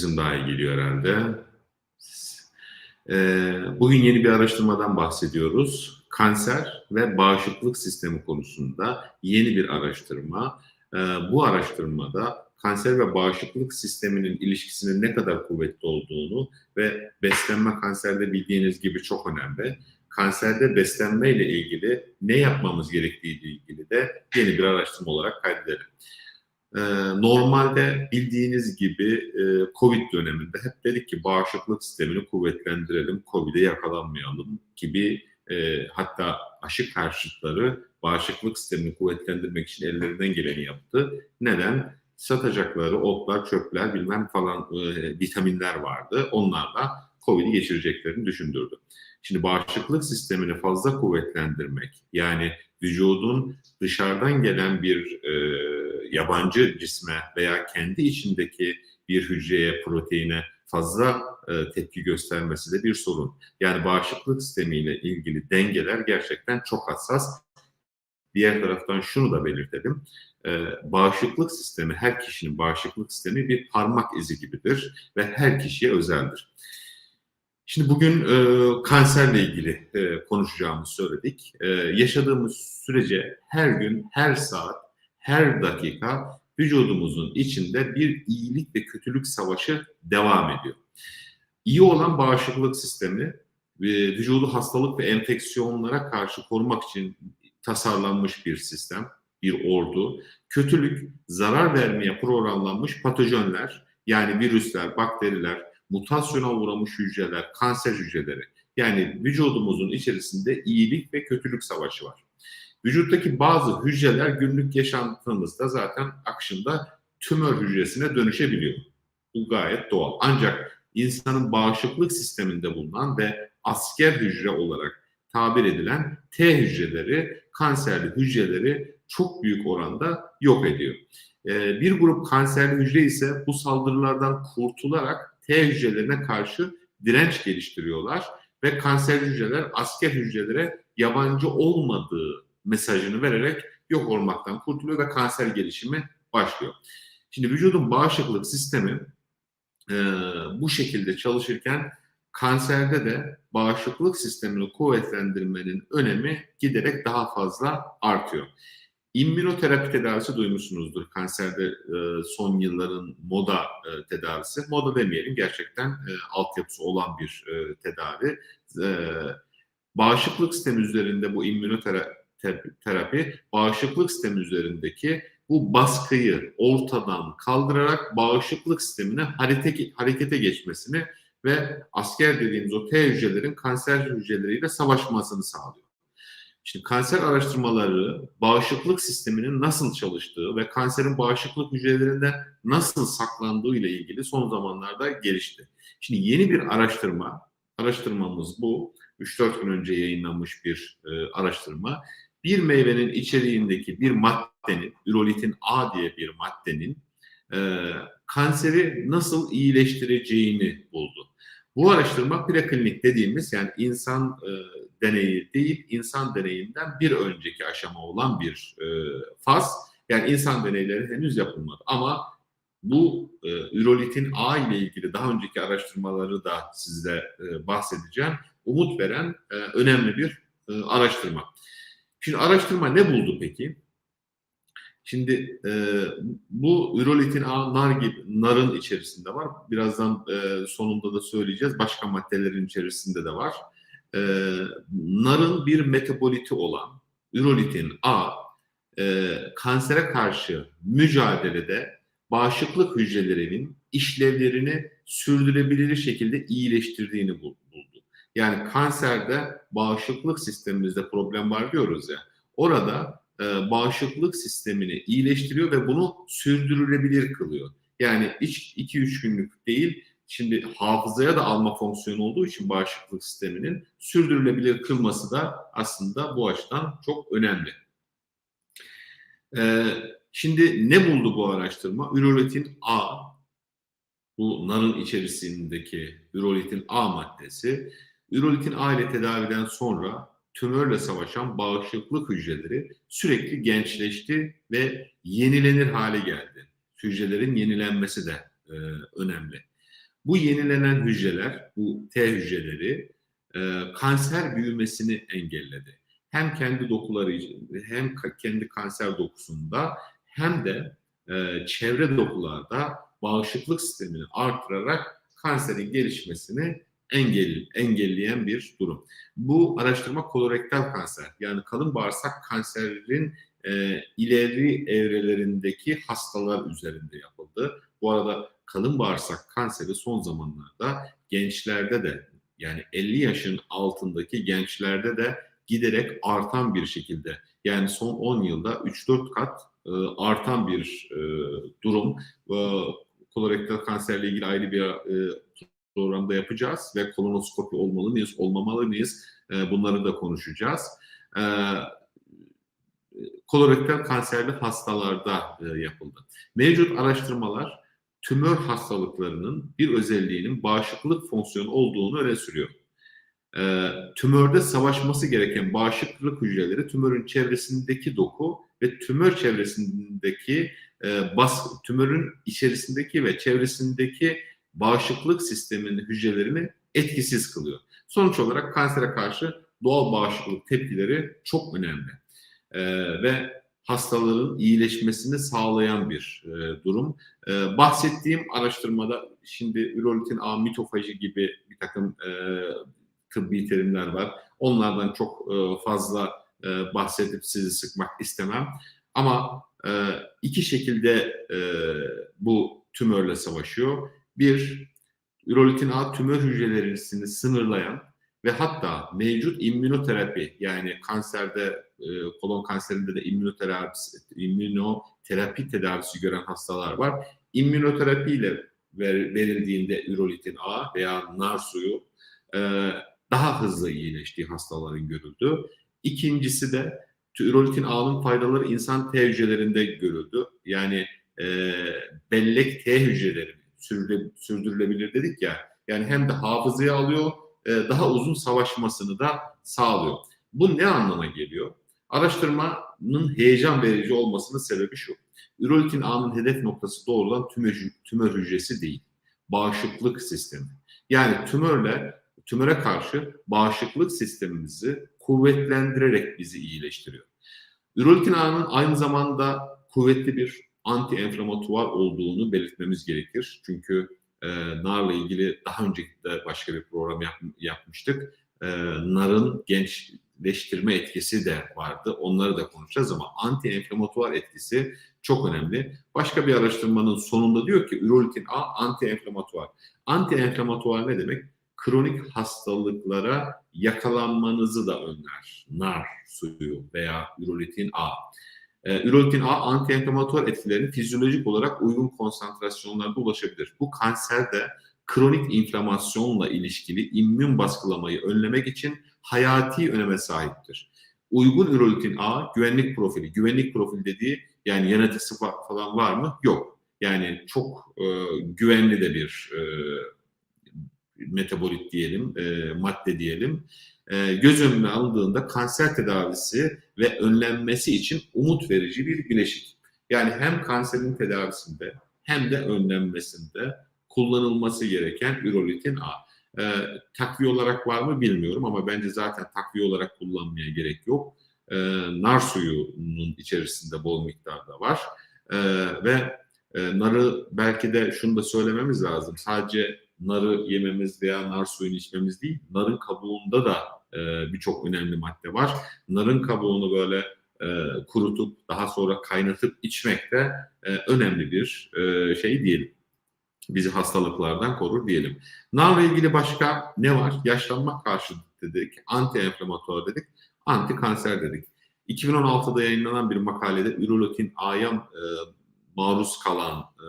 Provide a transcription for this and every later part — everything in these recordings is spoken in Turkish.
Bizim daha iyi geliyor herhalde. Ee, bugün yeni bir araştırmadan bahsediyoruz. Kanser ve bağışıklık sistemi konusunda yeni bir araştırma. Ee, bu araştırmada kanser ve bağışıklık sisteminin ilişkisinin ne kadar kuvvetli olduğunu ve beslenme kanserde bildiğiniz gibi çok önemli. Kanserde beslenme ile ilgili ne yapmamız gerektiği ile ilgili de yeni bir araştırma olarak kaydedelim. Ee, normalde bildiğiniz gibi e, Covid döneminde hep dedik ki bağışıklık sistemini kuvvetlendirelim, Covid'e yakalanmayalım gibi e, hatta aşı karşıtları bağışıklık sistemini kuvvetlendirmek için ellerinden geleni yaptı. Neden? Satacakları otlar, çöpler bilmem falan e, vitaminler vardı. Onlarla Covid'i geçireceklerini düşündürdü. Şimdi bağışıklık sistemini fazla kuvvetlendirmek yani vücudun dışarıdan gelen bir e, yabancı cisme veya kendi içindeki bir hücreye, proteine fazla e, tepki göstermesi de bir sorun. Yani bağışıklık sistemiyle ilgili dengeler gerçekten çok hassas. Diğer taraftan şunu da belirtelim. E, bağışıklık sistemi, her kişinin bağışıklık sistemi bir parmak izi gibidir ve her kişiye özeldir. Şimdi bugün e, kanserle ilgili e, konuşacağımızı söyledik. E, yaşadığımız sürece her gün, her saat, her dakika vücudumuzun içinde bir iyilik ve kötülük savaşı devam ediyor. İyi olan bağışıklık sistemi e, vücudu hastalık ve enfeksiyonlara karşı korumak için tasarlanmış bir sistem, bir ordu. Kötülük, zarar vermeye programlanmış patojenler, yani virüsler, bakteriler, mutasyona uğramış hücreler, kanser hücreleri. Yani vücudumuzun içerisinde iyilik ve kötülük savaşı var. Vücuttaki bazı hücreler günlük yaşantımızda zaten akışında tümör hücresine dönüşebiliyor. Bu gayet doğal. Ancak insanın bağışıklık sisteminde bulunan ve asker hücre olarak tabir edilen T hücreleri, kanserli hücreleri çok büyük oranda yok ediyor. Ee, bir grup kanserli hücre ise bu saldırılardan kurtularak T hücrelerine karşı direnç geliştiriyorlar ve kanser hücreler asker hücrelere yabancı olmadığı mesajını vererek yok olmaktan kurtuluyor ve kanser gelişimi başlıyor. Şimdi vücudun bağışıklık sistemi e, bu şekilde çalışırken kanserde de bağışıklık sistemini kuvvetlendirmenin önemi giderek daha fazla artıyor. İmmünoterapi tedavisi duymuşsunuzdur. Kanserde e, son yılların moda e, tedavisi. Moda demeyelim gerçekten e, altyapısı olan bir e, tedavi. E, bağışıklık sistemi üzerinde bu immünoterapi bağışıklık sistemi üzerindeki bu baskıyı ortadan kaldırarak bağışıklık sistemine harete, harekete geçmesini ve asker dediğimiz o T hücrelerin kanser hücreleriyle savaşmasını sağlıyor. Şimdi kanser araştırmaları bağışıklık sisteminin nasıl çalıştığı ve kanserin bağışıklık hücrelerinde nasıl saklandığı ile ilgili son zamanlarda gelişti. Şimdi yeni bir araştırma, araştırmamız bu. 3-4 gün önce yayınlanmış bir e, araştırma. Bir meyvenin içeriğindeki bir maddenin, ürolitin A diye bir maddenin e, kanseri nasıl iyileştireceğini buldu. Bu araştırma preklinik dediğimiz yani insan e, deneyi değil, insan deneyinden bir önceki aşama olan bir e, faz. Yani insan deneyleri henüz yapılmadı ama bu e, ürolitin A ile ilgili daha önceki araştırmaları da size e, bahsedeceğim. Umut veren e, önemli bir e, araştırma. Şimdi araştırma ne buldu peki? Şimdi e, bu ürolitin A nar gibi narın içerisinde var. Birazdan e, sonunda da söyleyeceğiz. Başka maddelerin içerisinde de var. E, narın bir metaboliti olan ürolitin A e, kansere karşı mücadelede bağışıklık hücrelerinin işlevlerini sürdürülebilir şekilde iyileştirdiğini buldu. Yani kanserde bağışıklık sistemimizde problem var diyoruz ya. Orada e, bağışıklık sistemini iyileştiriyor ve bunu sürdürülebilir kılıyor. Yani 2-3 günlük değil, şimdi hafızaya da alma fonksiyonu olduğu için bağışıklık sisteminin sürdürülebilir kılması da aslında bu açıdan çok önemli. Ee, şimdi ne buldu bu araştırma? Ürolitin A, bu narın içerisindeki ürolitin A maddesi, ürolitin A ile tedaviden sonra tümörle savaşan bağışıklık hücreleri sürekli gençleşti ve yenilenir hale geldi. Hücrelerin yenilenmesi de e, önemli. Bu yenilenen hücreler, bu T hücreleri e, kanser büyümesini engelledi. Hem kendi dokuları hem kendi kanser dokusunda hem de e, çevre dokularda bağışıklık sistemini artırarak kanserin gelişmesini engel, engelleyen bir durum. Bu araştırma kolorektal kanser yani kalın bağırsak kanserinin e, ileri evrelerindeki hastalar üzerinde yapıldı. Bu arada kalın bağırsak kanseri son zamanlarda gençlerde de yani 50 yaşın altındaki gençlerde de giderek artan bir şekilde yani son 10 yılda 3-4 kat e, artan bir e, durum. E, kolorektal kanserle ilgili ayrı bir e, programda yapacağız ve kolonoskopi olmalı mıyız, olmamalı mıyız e, bunları da konuşacağız. E, kolorektal kanserli hastalarda e, yapıldı. Mevcut araştırmalar tümör hastalıklarının bir özelliğinin bağışıklık fonksiyonu olduğunu öne sürüyor. E, tümörde savaşması gereken bağışıklık hücreleri tümörün çevresindeki doku ve tümör çevresindeki e, bas, tümörün içerisindeki ve çevresindeki bağışıklık sisteminin hücrelerini etkisiz kılıyor. Sonuç olarak kansere karşı doğal bağışıklık tepkileri çok önemli e, ve hastaların iyileşmesini sağlayan bir e, durum. E, bahsettiğim araştırmada şimdi ürolitin A mitofaji gibi bir takım e, tıbbi terimler var. Onlardan çok e, fazla e, bahsedip sizi sıkmak istemem. Ama e, iki şekilde e, bu tümörle savaşıyor. Bir, ürolitin A tümör hücrelerini sınırlayan ve hatta mevcut immünoterapi yani kanserde e, kolon kanserinde de immünoterapi, immünoterapi tedavisi gören hastalar var. İmmünoterapi ile ver, verildiğinde ürolitin A veya nar suyu e, daha hızlı iyileştiği hastaların görüldü. İkincisi de ürolitin A'nın faydaları insan T hücrelerinde görüldü. Yani e, bellek T hücreleri sürdürülebilir dedik ya. Yani hem de hafızaya alıyor, e, daha uzun savaşmasını da sağlıyor. Bu ne anlama geliyor? Araştırmanın heyecan verici olmasının sebebi şu. Ürolitin A'nın hedef noktası doğrudan tümör, tümör hücresi değil. Bağışıklık sistemi. Yani tümörle tümöre karşı bağışıklık sistemimizi kuvvetlendirerek bizi iyileştiriyor. Ürolitin A'nın aynı zamanda kuvvetli bir anti-enflamatuar olduğunu belirtmemiz gerekir. Çünkü e, narla ilgili daha önce de başka bir program yap, yapmıştık. E, narın gençleştirme etkisi de vardı. Onları da konuşacağız ama anti-enflamatuar etkisi çok önemli. Başka bir araştırmanın sonunda diyor ki ürolitin A anti-enflamatuar. Anti-enflamatuar ne demek? Kronik hastalıklara yakalanmanızı da önler. Nar suyu veya ürolitin A. E, ürolitin A antiinflamatuar etkilerini fizyolojik olarak uygun konsantrasyonlarda ulaşabilir. Bu kanserde kronik inflamasyonla ilişkili immün baskılamayı önlemek için hayati öneme sahiptir. Uygun ürolitin A güvenlik profili. Güvenlik profili dediği yani genetik falan var mı? Yok. Yani çok e, güvenli de bir e, metabolit diyelim, e, madde diyelim. E, göz önüne alındığında kanser tedavisi ve önlenmesi için umut verici bir bileşik. Yani hem kanserin tedavisinde hem de önlenmesinde kullanılması gereken ürolitin A. E, takviye olarak var mı bilmiyorum ama bence zaten takviye olarak kullanmaya gerek yok. E, nar suyunun içerisinde bol miktarda var. E, ve e, narı belki de şunu da söylememiz lazım. Sadece narı yememiz veya nar suyunu içmemiz değil, narın kabuğunda da e, birçok önemli madde var. Narın kabuğunu böyle e, kurutup daha sonra kaynatıp içmek de e, önemli bir e, şey diyelim. Bizi hastalıklardan korur diyelim. Narla ilgili başka ne var? Yaşlanma karşı dedik, anti-enflamatuar dedik, anti kanser dedik. 2016'da yayınlanan bir makalede ürolotin A'ya e, maruz kalan e,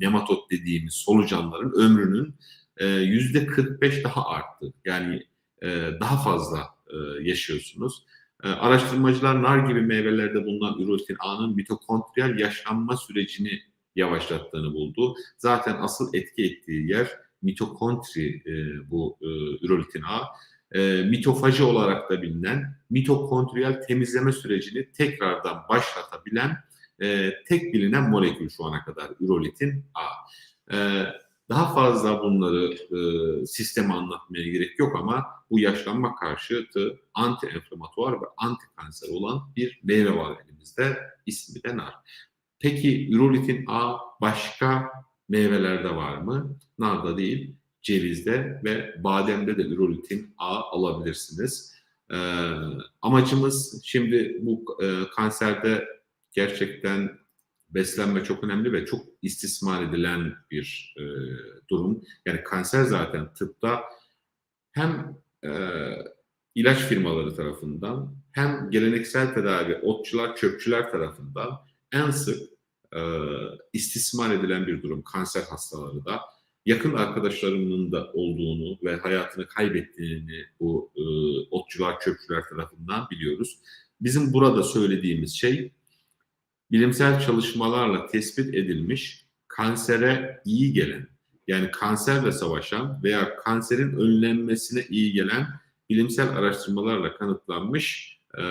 nematot dediğimiz solucanların ömrünün yüzde e, 45 daha arttı. Yani e, daha fazla e, yaşıyorsunuz. E, araştırmacılar nar gibi meyvelerde bulunan üretin A'nın mitokondriyal yaşlanma sürecini yavaşlattığını buldu. Zaten asıl etki ettiği yer mitokondri bu e, ürolitin A. mitofaji olarak da bilinen mitokondriyal temizleme sürecini tekrardan başlatabilen tek bilinen molekül şu ana kadar ürolitin A. Daha fazla bunları e, sisteme anlatmaya gerek yok ama bu yaşlanma karşıtı anti-enflamatuar ve anti-kanser olan bir meyve var elimizde. İsmi de nar. Peki ürolitin A başka meyvelerde var mı? Narda değil, cevizde ve bademde de ürolitin A alabilirsiniz. Ee, amacımız şimdi bu e, kanserde gerçekten beslenme çok önemli ve çok istismar edilen bir e, durum. Yani kanser zaten tıpta hem e, ilaç firmaları tarafından hem geleneksel tedavi, otçular, çöpçüler tarafından en sık e, istismar edilen bir durum kanser hastaları da. Yakın arkadaşlarımın da olduğunu ve hayatını kaybettiğini bu e, otçular, çöpçüler tarafından biliyoruz. Bizim burada söylediğimiz şey bilimsel çalışmalarla tespit edilmiş kansere iyi gelen yani kanserle savaşan veya kanserin önlenmesine iyi gelen bilimsel araştırmalarla kanıtlanmış e,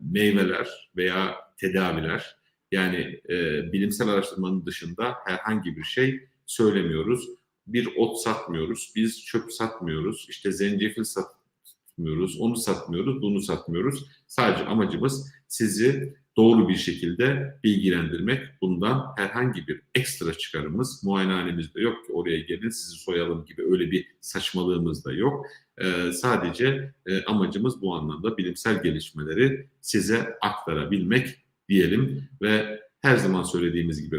meyveler veya tedaviler. Yani e, bilimsel araştırmanın dışında herhangi bir şey söylemiyoruz. Bir ot satmıyoruz, biz çöp satmıyoruz, işte zencefil satmıyoruz, onu satmıyoruz, bunu satmıyoruz. Sadece amacımız sizi doğru bir şekilde bilgilendirmek. Bundan herhangi bir ekstra çıkarımız muayenehanemizde yok ki oraya gelin sizi soyalım gibi öyle bir saçmalığımız da yok. Ee, sadece e, amacımız bu anlamda bilimsel gelişmeleri size aktarabilmek diyelim ve her zaman söylediğimiz gibi